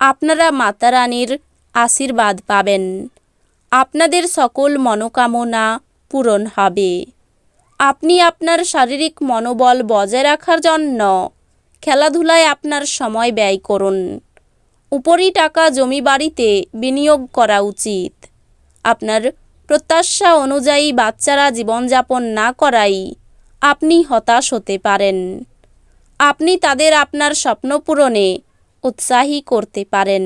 আপনারা মাতারানীর আশীর্বাদ পাবেন। আপনাদের সকল মনোকামনা পূরণ হবে। আপনি আপনার শারীরিক মনোবল বজায় রাখার জন্য খেলাধুলায় আপনার সময় ব্যয় করুন। উপরি টাকা জমি বাড়িতে বিনিয়োগ করা উচিত। আপনার প্রত্যাশা অনুযায়ী বাচ্চারা জীবনযাপন না করাই আপনি হতাশ হতে পারেন। আপনি তাদের আপনার স্বপ্ন পূরণে উৎসাহী করতে পারেন।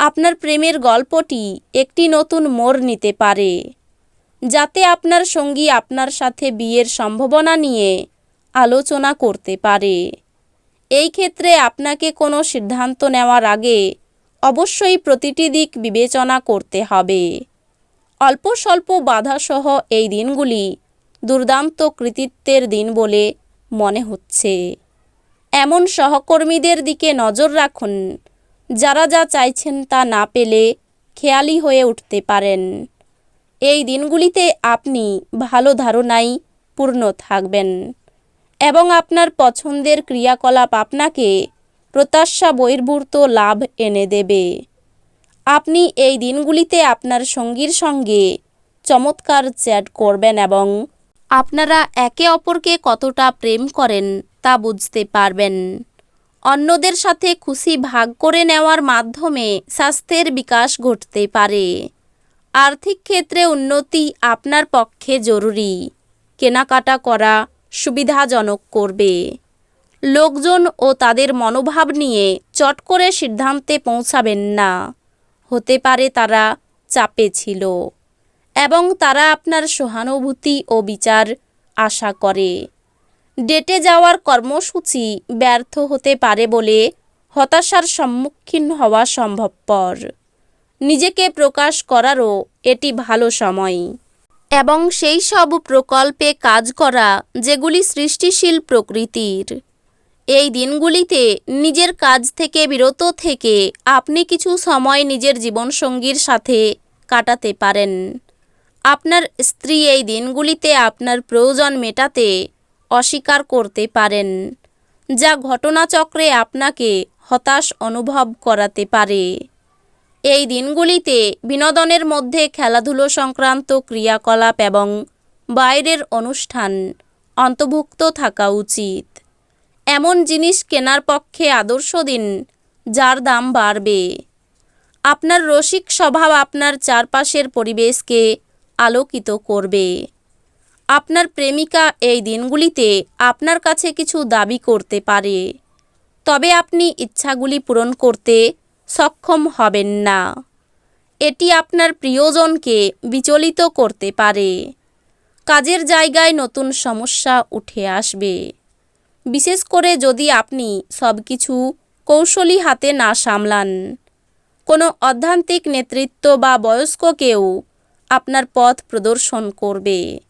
আপনার প্রেমের গল্পটি একটি নতুন মোড় নিতে পারে, যাতে আপনার সঙ্গী আপনার সাথে বিয়ের সম্ভাবনা নিয়ে আলোচনা করতে পারে। এই ক্ষেত্রে আপনাকে কোনো সিদ্ধান্ত নেওয়ার আগে অবশ্যই প্রতিটি দিক বিবেচনা করতে হবে। অল্প স্বল্প বাধাসহ এই দিনগুলি দুর্দান্ত কৃতিত্বের দিন বলে মনে হচ্ছে। এমন সহকর্মীদের দিকে নজর রাখুন, যারা যা চাইছেন তা না পেলে খেয়ালি হয়ে উঠতে পারেন। এই দিনগুলিতে আপনি ভালো ধারণাই পূর্ণ থাকবেন এবং আপনার পছন্দের ক্রিয়াকলাপ আপনাকে প্রত্যাশা বহির্ভূত লাভ এনে দেবে। আপনি এই দিনগুলিতে আপনার সঙ্গীর সঙ্গে চমৎকার চ্যাট করবেন এবং আপনারা একে অপরকে কতটা প্রেম করেন তা বুঝতে পারবেন। অন্যদের সাথে খুশি ভাগ করে নেওয়ার মাধ্যমে স্বাস্থ্যের বিকাশ ঘটতে পারে। আর্থিক ক্ষেত্রে উন্নতি আপনার পক্ষে জরুরি। কেনাকাটা করা সুবিধাজনক করবে। লোকজন ও তাদের মনোভাব নিয়ে চট করে সিদ্ধান্তে পৌঁছাবেন না। হতে পারে তারা চাপে ছিল এবং তারা আপনার সহানুভূতি ও বিচার আশা করে। ডেটে যাওয়ার কর্মসূচি ব্যর্থ হতে পারে বলে হতাশার সম্মুখীন হওয়া সম্ভবপর। নিজেকে প্রকাশ করারও এটি ভালো সময়। এবং সেই সব প্রকল্পে কাজ করা যেগুলি সৃষ্টিশীল প্রকৃতির, এই দিনগুলিতে নিজের কাজ থেকে বিরত থেকে আপনি কিছু সময় নিজের জীবনসঙ্গীর সাথে কাটাতে পারেন। আপনার স্ত্রী এই দিনগুলিতে আপনার প্রয়োজন মেটাতে অস্বীকার করতে পারেন, যা ঘটনাচক্রে আপনাকে হতাশ অনুভব করাতে পারে। এই দিনগুলিতে বিনোদনের মধ্যে খেলাধুলো সংক্রান্ত ক্রিয়াকলাপ এবং বাইরের অনুষ্ঠান অন্তর্ভুক্ত থাকা উচিত। এমন জিনিস কেনার পক্ষে আদর্শ দিন, যার দাম বাড়বে। আপনার রসিক স্বভাব আপনার চারপাশের পরিবেশকে আলোকিত করবে। আপনার প্রেমিকা এই দিনগুলিতে আপনার কাছে কিছু দাবি করতে পারে। তবে আপনি ইচ্ছাগুলি পূরণ করতে সক্ষম হবেন না। এটি আপনার প্রিয়জনকে বিচলিত করতে পারে। কাজের জায়গায় নতুন সমস্যা উঠে আসবে। বিশেষ করে যদি আপনি সব কিছু কৌশলী হাতে না সামলান, কোনো অধ্যান্তিক নেতৃত্ব বা বয়স্ক কেউ আপনার পথ প্রদর্শন করবে।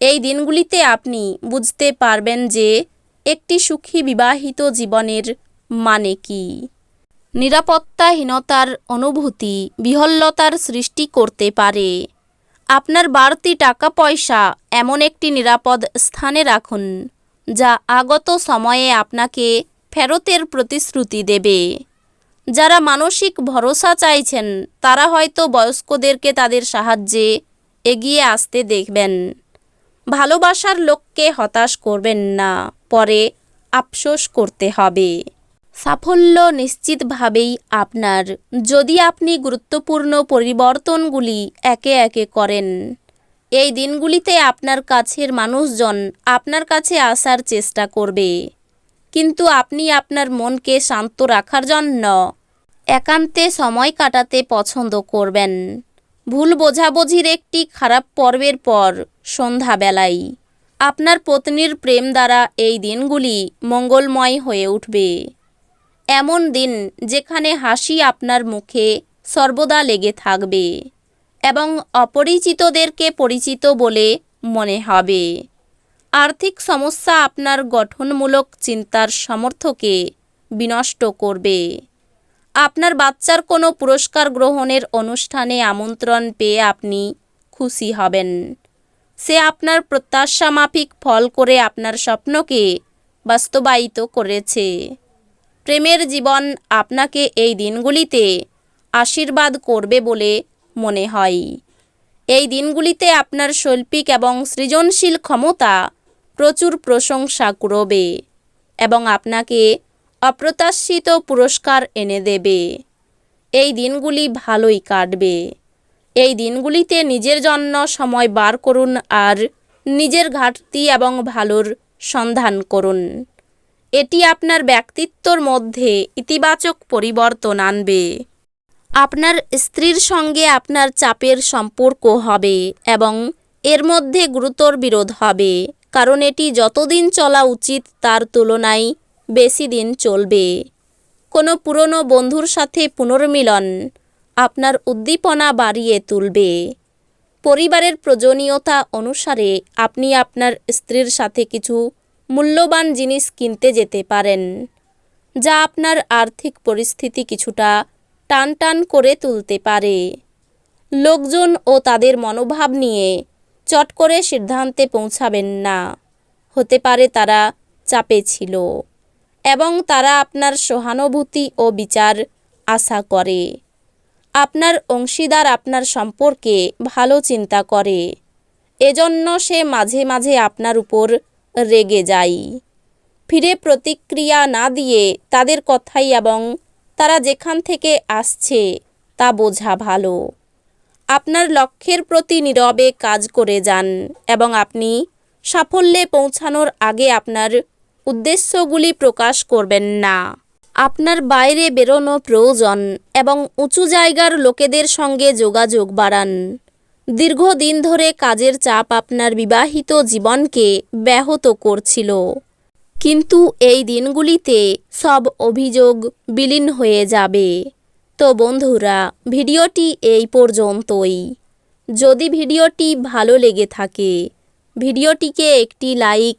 এই দিনগুলিতে আপনি বুঝতে পারবেন যে একটি সুখী বিবাহিত জীবনের মানে কি। নিরাপত্তাহীনতার অনুভূতি বিহল্লতার সৃষ্টি করতে পারে। আপনার বাড়তি টাকা পয়সা এমন একটি নিরাপদ স্থানে রাখুন, যা আগত সময়ে আপনাকে ফেরতের প্রতিশ্রুতি দেবে। যারা মানসিক ভরসা চাইছেন, তারা হয়তো বয়স্কদেরকে তাদের সাহায্যে এগিয়ে আসতে দেখবেন। ভালোবাসার লোককে হতাশ করবেন না, পরে আফসোস করতে হবে। সাফল্য নিশ্চিতভাবেই আপনার। যদি আপনি গুরুত্বপূর্ণ পরিবর্তনগুলি একে একে করেন, এই দিনগুলিতে আপনার কাছের মানুষজন আপনার কাছে আসার চেষ্টা করবে। কিন্তু আপনি আপনার মনকে শান্ত রাখার জন্য একান্তে সময় কাটাতে পছন্দ করবেন। ভুল বোঝাবুঝির একটি খারাপ পর্বের পর সন্ধ্যাবেলায় আপনার পত্নীর প্রেম দ্বারা এই দিনগুলি মঙ্গলময় হয়ে উঠবে। এমন দিন যেখানে হাসি আপনার মুখে সর্বদা লেগে থাকবে এবং অপরিচিতদেরকে পরিচিত বলে মনে হবে। আর্থিক সমস্যা আপনার গঠনমূলক চিন্তার সমর্থকে বিনষ্ট করবে। আপনার বাচ্চার কোনো পুরস্কার গ্রহণের অনুষ্ঠানে আমন্ত্রণ পেয়ে আপনি খুশি হবেন। সে আপনার প্রত্যাশা মাফিক ফল করে আপনার স্বপ্নকে বাস্তবায়িত করেছে। প্রেমের জীবন আপনাকে এই দিনগুলিতে আশীর্বাদ করবে বলে মনে হয়। এই দিনগুলিতে আপনার শৈল্পিক এবং সৃজনশীল ক্ষমতা প্রচুর প্রশংসা করবে এবং আপনাকে অপ্রত্যাশিত পুরস্কার এনে দেবে। এই দিনগুলি ভালোই কাটবে। এই দিনগুলিতে নিজের জন্য সময় বার করুন আর নিজের ঘাটতি এবং ভালোর সন্ধান করুন। এটি আপনার ব্যক্তিত্বর মধ্যে ইতিবাচক পরিবর্তন আনবে। আপনার স্ত্রীর সঙ্গে আপনার চাপের সম্পর্ক হবে এবং এর মধ্যে গুরুতর বিরোধ হবে, কারণ এটি যতদিন চলা উচিত তার তুলনায় বেশি দিন চলবে। কোনো পুরনো বন্ধুর সাথে পুনর্মিলন আপনার উদ্দীপনা বাড়িয়ে তুলবে। পরিবারের প্রয়োজনীয়তা অনুসারে আপনি আপনার স্ত্রীর সাথে কিছু মূল্যবান জিনিস কিনতে যেতে পারেন, যা আপনার আর্থিক পরিস্থিতি কিছুটা টান টান করে তুলতে পারে। লোকজন ও তাদের মনোভাব নিয়ে চট করে সিদ্ধান্তে পৌঁছাবেন না। হতে পারে তারা চাপে ছিল। এবং তারা আপনার সহানুভূতি ও বিচার আশা করে। আপনার অংশীদার আপনার সম্পর্কে ভালো চিন্তা করে। এজন্য সে মাঝে মাঝে আপনার উপর রেগে যায়। ফিরে প্রতিক্রিয়া না দিয়ে তাদের কথাই এবং তারা যেখান থেকে আসছে তা বোঝা ভালো। আপনার লক্ষ্যের প্রতি নীরবে কাজ করে যান এবং আপনি সাফল্যে পৌঁছানোর আগে আপনার উদ্দেশ্যগুলি প্রকাশ করবেন না। আপনার বাইরে বেরোনো প্রয়োজন এবং উঁচু জায়গার লোকেদের সঙ্গে যোগাযোগ বাড়ান। দীর্ঘদিন ধরে কাজের চাপ আপনার বিবাহিত জীবনকে ব্যাহত করছিল। কিন্তু এই দিনগুলিতে সব অভিযোগ বিলীন হয়ে যাবে। তো বন্ধুরা, ভিডিওটি এই পর্যন্তই। যদি ভিডিওটি ভালো লেগে থাকে, ভিডিওটিকে একটি লাইক